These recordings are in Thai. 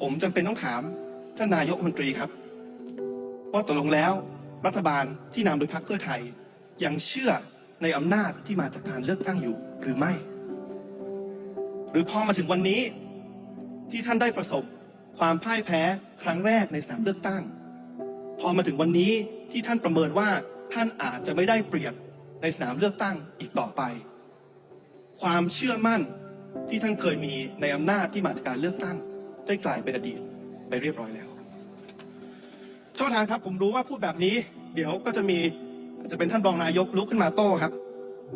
ผมจำเป็นต้องถามท่านนายกมนตรีครับว่าตกลงแล้วรัฐบาลที่นำโดยพรรคเพื่อไทย ยังเชื่อในอำนาจที่มาจากการเลือกตั้งอยู่หรือไม่ หรือพอมาถึงวันนี้ที่ท่านได้ประสบความพ่ายแพ้ครั้งแรกในสนามเลือกตั้ง พอมาถึงวันนี้ที่ท่านประเมินว่าท่านอาจจะไม่ได้เปรียบในสนามเลือกตั้งอีกต่อไป ความเชื่อมั่นที่ท่านเคยมีในอำนาจที่มาจากการเลือกตั้ง ได้กลายเป็นอดีตไปเรียบร้อยแล้วท่านประธานครับผมรู้ว่าพูดแบบนี้ เดี๋ยวก็จะมีอาจจะเป็นท่านรองนายกลุกขึ้นมาโต้ครับ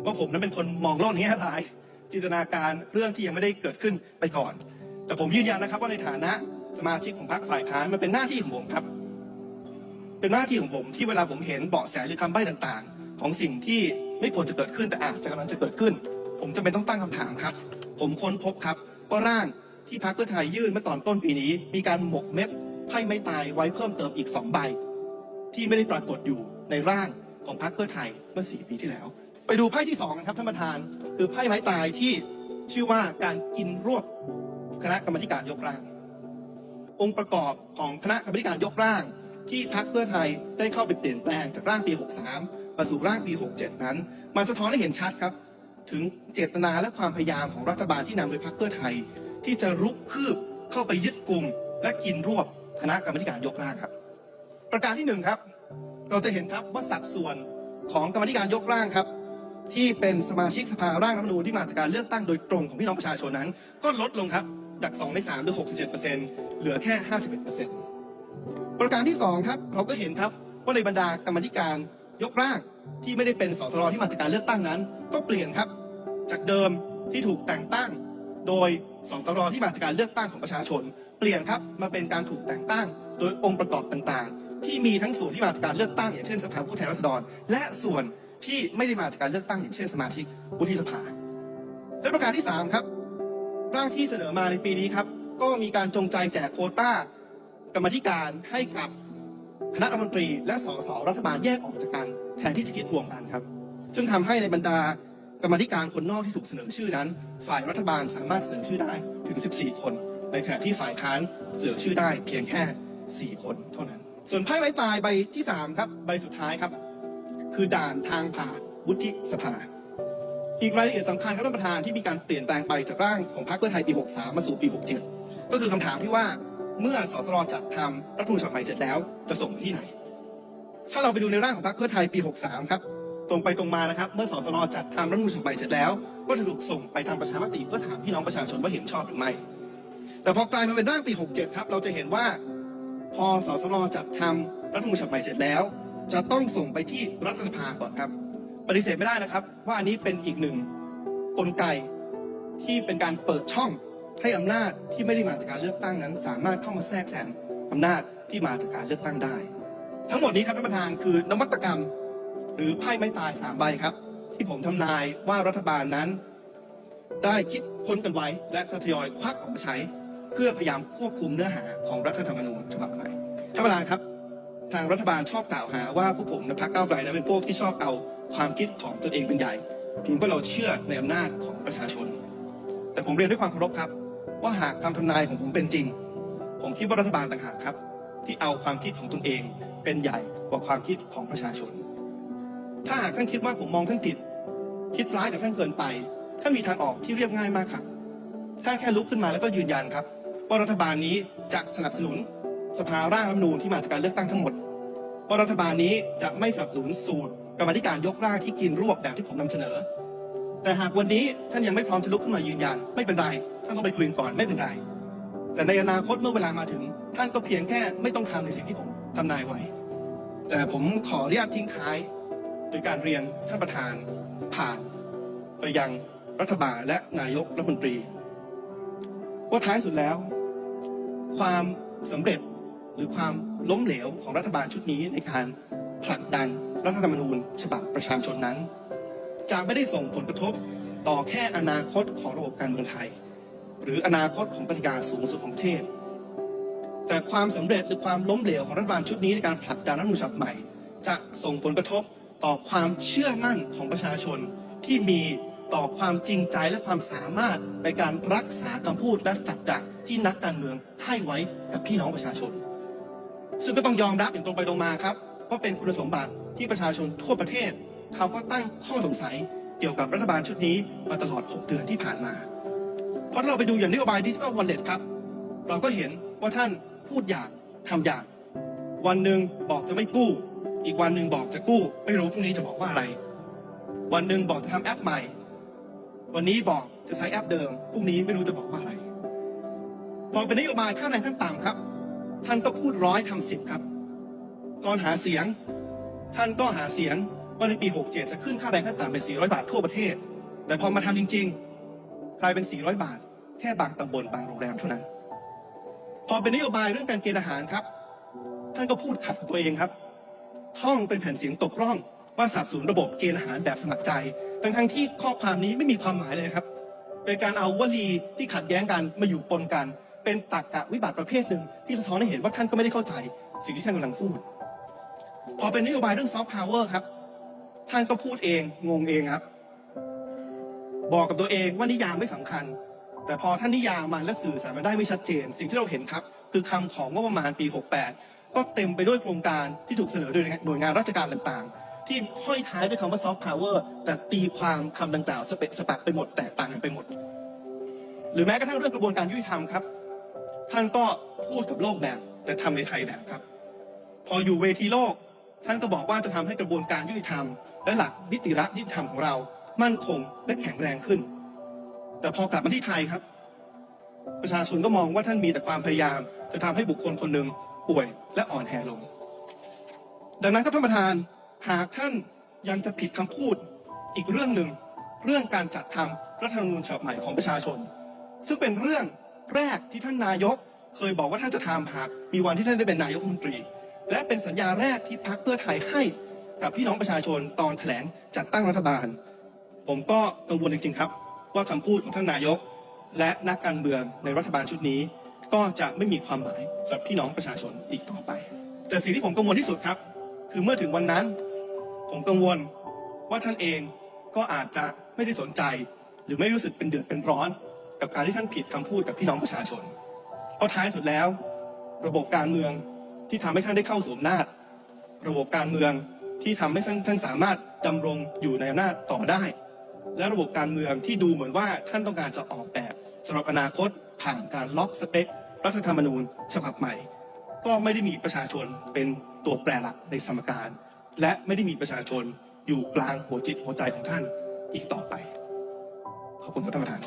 ว่าผมนั้นเป็นคนมองโลกนี้ให้ร้าย จินตนาการเรื่องที่ยังไม่ได้เกิดขึ้นไปก่อน แต่ผมยืนยันนะครับว่าในฐานะสมาชิกของพรรคฝ่ายค้านมันเป็นหน้าที่ของผมครับ เป็นหน้าที่ของผมที่เวลาผมเห็นเบาะแสหรือคำใบ้ต่างๆ ของสิ่งที่ไม่ควรจะเกิดขึ้นแต่อาจจะกำลังจะเกิดขึ้น ผมจะเป็นต้องตั้งคำถามครับ ผมค้นพบครับว่าร่าง ที่พรรคเพื่อไทยยื่นเมื่อตอนต้นปีนี้ มีการหมกเม็ดไพ่ไม่ตายไว้เพิ่มเติมอีกสองใบ ที่ไม่ได้ปรากฏอยู่ในร่างของพรรคเพื่อไทยเมื่อสี่ปีที่แล้ว ไปดูไพ่ที่สองครับท่านประธาน คือไพ่ไม้ตายที่ชื่อว่าการกินรวบคณะกรรมการยกร่าง องค์ประกอบของคณะกรรมการยกร่าง ที่พรรคเพื่อไทยได้เข้าไปเปลี่ยนแปลงจากร่างปี 63 มาสู่ร่างปี 67 นั้นมันสะท้อนให้เห็นชัดครับ ถึงเจตนาและความพยายามของรัฐบาลที่นำโดยพรรคเพื่อไทย ที่จะรุกคืบเข้าไปยึดกลุ่ม และกินรวบคณะกรรมการยกร่างครับ ประการที่หนึ่งครับ เราจะเห็นครับว่าสัดส่วนของกรรมการยกร่างครับ ที่เป็นสมาชิกสภาร่างรัฐธรรมนูญที่มาจากการเลือกตั้งโดยตรงของพี่น้องประชาชนนั้น ก็ลดลงครับจาก2ใน3หรือ67%เหลือแค่ 51%ประการที่ 2 ครับ เราก็เห็นครับว่าในบรรดากรรมธิการยกร่างที่ไม่ได้เป็นสสรที่มาจากการเลือกตั้งนั้น ก็เปลี่ยนครับ จากเดิมที่ถูกแต่งตั้ง โดยสสรที่มาจากการเลือกตั้งของประชาชน เปลี่ยนครับมาเป็นการถูกแต่งตั้ง โดยองค์ประกอบต่างๆ ที่มีทั้งส่วนที่มาจากการเลือกตั้งอย่างเช่นสภาผู้แทนราษฎร และส่วนที่ไม่ได้มาจากการเลือกตั้งอย่างเช่นสมาชิกวุฒิสภาและประการที่ 3 ครับ ร่างที่เสนอมาในปีนี้ครับ ก็มีการจงใจแจกโคต้ากรรมธิการให้กับคณะรัฐมนตรีและสสรัฐบาลแยกออกจากกันแทนที่จะคิดรวมกันครับ ซึ่งทำให้ในบรรดา กรรมธิการคนนอกที่ถูกเสนอชื่อนั้น ฝ่ายรัฐบาลสามารถเสนอชื่อได้ถึง 14 คน ในขณะที่ฝ่ายค้านเสนอชื่อได้เพียงแค่ 4 คนเท่านั้น ส่วนไพ่ไม้ตายใบที่ 3 ครับ ใบสุดท้ายครับ คือด่านทางผ่านวุฒิสภา อีกรายละเอียดสำคัญครับท่านประธานที่มีการเปลี่ยนแปลงไปจากร่างของพรรคเพื่อไทยปี 63 มาสู่ปี 67 ก็คือคำถามที่ว่าเมื่อสสรจัดทำรัฐธรรมนูญฉบับใหม่เสร็จแล้วจะส่งที่ไหน ถ้าเราไปดูในร่างของพรรคเพื่อไทยปี 63 ครับ ตรงไปตรงมานะครับ เมื่อสสรจัดทำรัฐมนูญฉบับใหม่เสร็จแล้ว ก็จะถูกส่งไปทำประชามติเพื่อถามพี่น้องประชาชนว่าเห็นชอบหรือไม่ แต่พอกลายมาเป็นร่างปี 67 ครับ เราจะเห็นว่า พอสสรจัดทำรัฐมนูญฉบับใหม่เสร็จแล้ว จะต้องส่งไปที่รัฐสภาก่อนครับ ปฏิเสธไม่ได้นะครับ ว่าอันนี้เป็นอีกหนึ่งกลไกที่เป็นการเปิดช่องให้อำนาจที่ไม่ได้มาจากการเลือกตั้งนั้น สามารถเข้ามาแทรกแซงอำนาจที่มาจากการเลือกตั้งได้ ทั้งหมดนี้ครับท่านประธานคือนวัตกรรม หรือไพ่ไม่ตายสามใบครับ ที่ผมทำนายว่ารัฐบาลนั้น ได้คิดค้นกันไว้และจะทยอยควักออกมาใช้ เพื่อพยายามควบคุมเนื้อหาของรัฐธรรมนูญฉบับใหม่ท่านประธานครับ ทางรัฐบาลชอบกล่าวหาว่าพวกผมในพรรคก้าวไกลนั้นเป็นพวกที่ชอบเอาความคิดของตนเองเป็นใหญ่เพียงเพราเราเชื่อในอำนาจของประชาชน แต่ผมเรียนด้วยความเคารพครับ ว่าหากคำทำนายของผมเป็นจริง ผมคิดว่ารัฐบาลต่างหากครับ ที่เอาความคิดของตนเองเป็นใหญ่กว่าความคิดของประชาชน ถ้าหากท่านคิดว่าผมมองท่านผิด คิดร้ายกับท่านเกินไป ท่านมีทางออกที่เรียบง่ายมากครับท่านแค่ลุกขึ้นมาแล้วก็ยืนยันครับ ว่ารัฐบาลนี้จะสนับสนุนสภาร่างรัฐมนูญที่มาจากการเลือกตั้งทั้งหมดว่ารัฐบาลนี้จะไม่สนับสนุนสูตรกรรมธิการยกร่างที่กินรวบแบบที่ผมนำเสนอ แต่หากวันนี้ท่านยังไม่พร้อมจะลุกขึ้นมายืนยัน ไม่เป็นไรท่านต้องไปคุยก่อนไม่เป็นไร แต่ในอนาคตเมื่อเวลามาถึง ท่านก็เพียงแค่ไม่ต้องทำในสิ่งที่ผมทำนายไว้ แต่ผมขออนุญาตทิ้งท้าย โดยการเรียนท่านประธานผ่านไปยังรัฐบาลและนายกรัฐมนตรี ว่าท้ายสุดแล้ว ความสำเร็จหรือความล้มเหลวของรัฐบาลชุดนี้ในการผลักดันรัฐธรรมนูญ ฉบับประชาชนนั้น จะไม่ได้ส่งผลกระทบต่อแค่อนาคตของระบบการเมืองไทย หรืออนาคตของปฏิการสูงสุดของประเทศ แต่ความสำเร็จหรือความล้มเหลวของรัฐบาลชุดนี้ในการผลักดันรัฐธรรมนูญฉบับใหม่ จะส่งผลกระทบ ต่อความเชื่อมั่นของประชาชนที่มีต่อความจริงใจและความสามารถในการรักษาคำพูดและสัจจะที่นักการเมืองให้ไว้กับพี่น้องประชาชน ซึ่งก็ต้องยอมรับอย่างตรงไปตรงมาครับว่าเป็นคุณสมบัติที่ประชาชนทั่วประเทศ เขาก็ตั้งข้อสงสัยเกี่ยวกับรัฐบาลชุดนี้มาตลอด 6 เดือนที่ผ่านมาเพราะถ้าเราไปดูอย่างนโยบายดิจิทัลวอลเล็ตครับ เราก็เห็นว่าท่านพูดอย่างทำอย่างวันหนึ่งบอกจะไม่กู้ อีกวันหนึ่งบอกจะกู้ ไม่รู้พรุ่งนี้จะบอกว่าอะไร วันหนึ่งบอกจะทำแอปใหม่ วันนี้บอกจะใช้แอปเดิมพรุ่งนี้ไม่รู้จะบอกว่าอะไรพอเป็นนโยบายค่าแรงขั้นต่ำครับ ท่านก็พูดร้อยทำสิบครับตอนหาเสียง ท่านก็หาเสียงว่าในปี 67 จะขึ้นค่าแรงขั้นต่ำเป็น 400 บาททั่วประเทศ แต่พอมาทำจริงๆกลายเป็น 400 บาท แค่บางตำบลบางโรงแรมเท่านั้น พอเป็นนโยบายเรื่องการเกณฑ์อาหารครับ ท่านก็พูดขัดกับตัวเองครับ ท่องเป็นแผ่นเสียงตกร่องว่าสับสนุนระบบเกณฑ์อาหารแบบสมัครใจ ทั้งๆที่ข้อความนี้ไม่มีความหมายเลยครับเป็นการเอาวลีที่ขัดแย้งกันมาอยู่ปนกัน เป็นตรรกะวิบัติประเภทหนึ่งที่สะท้อนให้เห็นว่าท่านก็ไม่ได้เข้าใจ สิ่งที่ท่านกำลังพูด พอเป็นนโยบายเรื่องซอฟต์พาวเวอร์ครับ ท่านก็พูดเองงงเองครับ บอกกับตัวเองว่านิยามไม่สำคัญ แต่พอท่านนิยามมันและสื่อสารมาได้ไม่ชัดเจน สิ่งที่เราเห็นครับ คือคำของงบประมาณปี 68 ก็เต็มไปด้วยโครงการที่ถูกเสนอโดยหน่วยงานราชการต่างๆ ที่ห้อยท้ายด้วยคำว่าซอฟต์พาวเวอร์แต่ตีความคำดังกล่าวสเปะสปะไปหมดแตกต่างกันไปหมด หรือแม้กระทั่งเรื่องกระบวนการยุติธรรมครับ ท่านก็พูดกับโลกแบบ แต่ทำในไทยแบบครับ พออยู่เวทีโลก ท่านก็บอกว่าจะทำให้กระบวนการยุติธรรม และหลักนิติรัฐนิติธรรมของเรา มั่นคงและแข็งแรงขึ้น แต่พอกลับมาที่ไทยครับ ประชาชนก็มองว่าท่านมีแต่ความพยายาม จะทำให้บุคคลคนหนึ่ง ป่วยและอ่อนแอลง ดังนั้นครับท่านประธานหากท่านยังจะผิดคำพูดอีกเรื่องหนึ่งเรื่องการจัดทำรัฐธรรมนูญฉบับใหม่ของประชาชน ซึ่งเป็นเรื่องแรกที่ท่านนายก เคยบอกว่าท่านจะทำหากมีวันที่ท่านได้เป็นนายกรัฐมนตรี และเป็นสัญญาแรกที่พรรคเพื่อไทยให้กับพี่น้องประชาชนตอนแถลงจัดตั้งรัฐบาล ผมก็กังวลจริงๆครับ ว่าคำพูดของท่านนายก และนักการเมืองในรัฐบาลชุดนี้ ก็จะไม่มีความหมายสำหรับพี่น้องประชาชนอีกต่อไป แต่สิ่งที่ผมกังวลที่สุดครับ คือเมื่อถึงวันนั้น ผมกังวลว่าท่านเองก็อาจจะไม่ได้สนใจ หรือไม่รู้สึกเป็นเดือดเป็นร้อน กับการที่ท่านผิดคำพูดกับพี่น้องประชาชน เพราะท้ายสุดแล้ว ระบบการเมืองที่ทำให้ท่านได้เข้าสู่อำนาจ ระบบการเมืองที่ทำให้ท่านท่านสามารถดำรงอยู่ในอำนาจต่อได้ และระบบการเมืองที่ดูเหมือนว่าท่านต้องการจะออกแบบสำหรับอนาคต ผ่านการล็อกสเปครัฐธรรมนูญ ฉบับใหม่ ก็ไม่ได้มีประชาชนเป็นตัวแปรหลักในสมการ และไม่ได้มีประชาชนอยู่กลางหัวจิตหัวใจของท่านอีกต่อไป ขอบคุณครับท่านประธาน